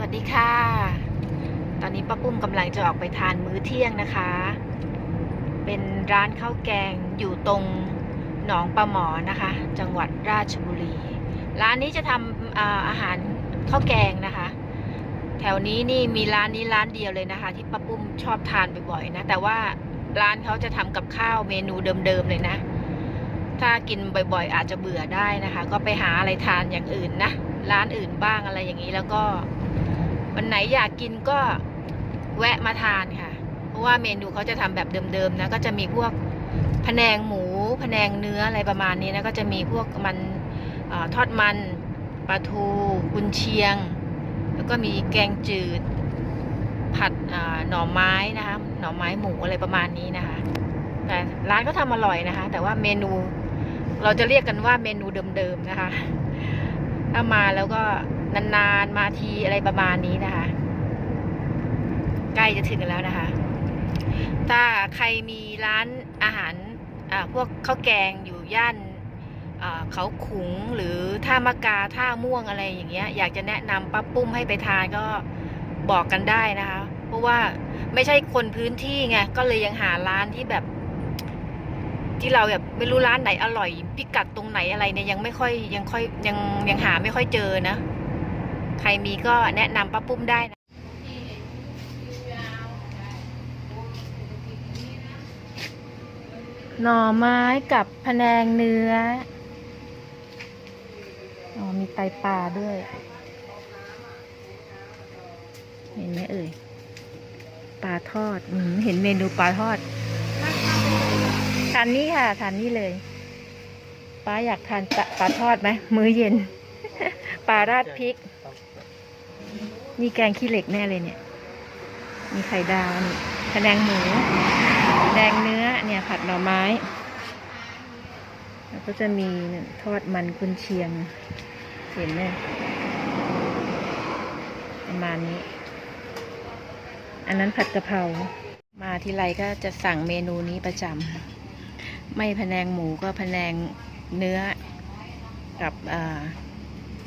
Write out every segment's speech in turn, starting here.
วัสดีค่ะ ตอนนี้ป้าปุ้มกำลังจะออกไปทานมื้อเที่ยงนะคะ เป็นร้านข้าวแกงอยู่ตรงหนองปลาหมอนะคะ จังหวัดราชบุรี ร้านนี้จะทำอาอาหารข้าวแกงนะคะ แถวนี้นี่มีร้านนี้ร้านเดียวเลยนะคะ ที่ป้าปุ้มชอบทานบ่อยๆนะ แต่ว่าร้านเขาจะทำกับข้าวเมนูเดิมๆเลยนะ ถ้ากินบ่อยๆ อาจจะเบื่อได้นะคะ ก็ไปหาอะไรทานอย่างอื่นนะ ร้านอื่นบ้างอะไรอย่างนี้แล้วก็ วันไหนอยากกินก็แวะมาทานค่ะ เพราะว่าเมนูเขาจะทำแบบเดิมๆนะก็จะมีพวกพะแนงหมูพะแนงเนื้ออะไรประมาณนี้นะก็จะมีพวกมันอทอดมันปลาทูกุนเชียง แล้วก็มีแกงจืด ผัดหน่อไม้นะคะหน่อไม้หมูอะไรประมาณนี้นะคะ แต่ร้านก็ทำอร่อยนะคะ แต่ว่าเมนูเราจะเรียกกันว่าเมนูเดิมๆนะคะ ถ้ามาแล้วก็ นานๆมาทีอะไรประมาณนี้นะคะ ใกล้จะถึงแล้วนะคะ ถ้าใครมีร้านอาหารพวกข้าวแกงอยู่ย่านเขาขุงหรือท่ามะกาท่าม่วงอะไรอย่างเงี้ย อยากจะแนะนำป้าปุ้มให้ไปทานก็บอกกันได้นะคะ เพราะว่าไม่ใช่คนพื้นที่ไงก็เลยยังหาร้านที่แบบ ที่เราแบบไม่รู้ร้านไหนอร่อย พิกัดตรงไหนอะไรเนี่ยยังไม่ค่อยยังค่อยยังยังหาไม่ค่อยเจอนะ ใครมีก็แนะนำป้าปุ้มได้นะหน่อไม้กับพะแนงเนื้อ อ๋อ มีไตปลาด้วย เห็นไหมเอ่ย ปลาทอดอืเห็นเมนูปลาทอด ทานนี้ค่ะ ทานนี้เลย ป้าอยากทานปลาปลาทอดไหม มื้อเย็น ปลาราดพริก นี่แกงขี้เหล็กแน่เลยเนี่ย มีไข่ดาวนี่แนงหมูแดงเนื้อเนี่ยผัดหน่อไม้ แล้วก็จะมีเนี่ยทอดมันกุนเชียง เห็นไหมประมาณนี้ อันนั้นผัดกะเพรา มาทีไรก็จะสั่งเมนูนี้ประจำ ไม่พะแนงหมูก็พะแนงเนื้อกับ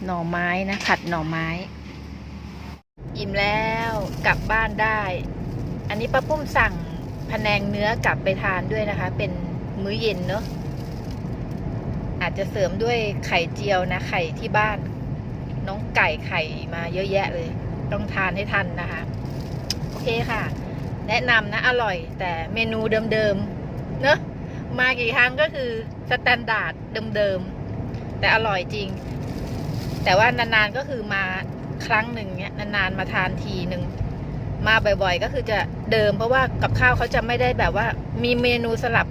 หน่อไม้นะ ผัดหน่อไม้ อิ่มแล้วกลับบ้านได้ อันนี้ป้าปุ้มสั่งพะแนงเนื้อกลับไปทานด้วยนะคะ เป็นมื้อเย็นเนอะอาจจะเสริมด้วยไข่เจียวนะ ไข่ที่บ้าน น้องไก่ไข่มาเยอะแยะเลย ต้องทานให้ทันนะคะ โอเคค่ะ แนะนำนะ อร่อย แต่เมนูเดิมๆเนอะมากี่ครั้งก็คือสแตนดาร์ดเดิมๆแต่อร่อยจริง แต่ว่านานๆก็คือมา ครั้งหนึ่งเนี้ยนานๆมาทานทีหนึ่งมาบ่อยๆ ก็คือจะเดิมเพราะว่ากับข้าวเขาจะไม่ได้แบบว่า มีเมนูสลับ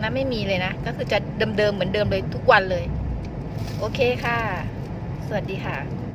นะไม่มีเลยนะ ก็คือจะเดิมๆเหมือนเดิมเลยทุกวันเลย โอเคค่ะ สวัสดีค่ะ